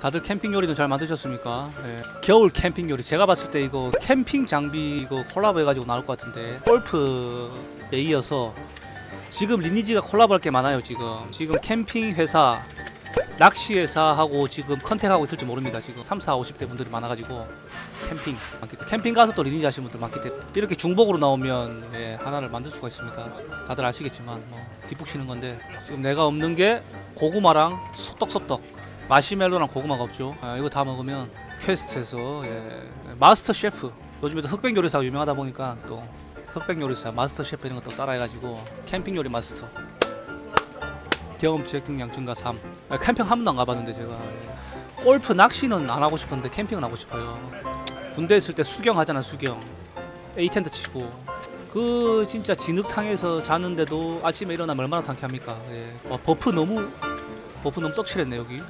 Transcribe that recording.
다들 캠핑 요리는 잘 만드셨습니까? 예. 겨울 캠핑 요리. 제가 봤을 때 이거 캠핑 장비 이거 콜라보 해가지고 나올 것 같은데 골프에 이어서 지금 리니지가 콜라보할 게 많아요 지금. 지금 캠핑 회사 낚시 회사하고 지금 컨택하고 있을지 모릅니다 지금. 3, 4, 50대 분들이 많아가지고 캠핑 많기 때문에. 캠핑 가서 또 리니지 하시는 분들 많기 때문에. 이렇게 중복으로 나오면 예, 하나를 만들 수가 있습니다. 다들 아시겠지만 뭐 뒷북 치는 건데. 지금 내가 없는 게 고구마랑 소떡소떡 마시멜로랑 고구마가 없죠. 아, 이거 다 먹으면 퀘스트에서 예, 마스터 셰프. 요즘에 도 흑백 요리사가 유명하다 보니까 또 흑백 요리사 마스터 셰프 이런 것도 따라해가지고 캠핑 요리 마스터. 경험치 획득량 증가 3 아, 캠핑 한 번도 안 가봤는데 제가 예. 골프 낚시는 안 하고 싶은데 캠핑은 하고 싶어요. 군대 있을 때 수경 하잖아 수경. 에이 텐트 치고. 그 진짜 진흙탕에서 자는데도 아침에 일어나면 얼마나 상쾌합니까? 예. 와, 버프 너무 버프 너무 떡칠했네 여기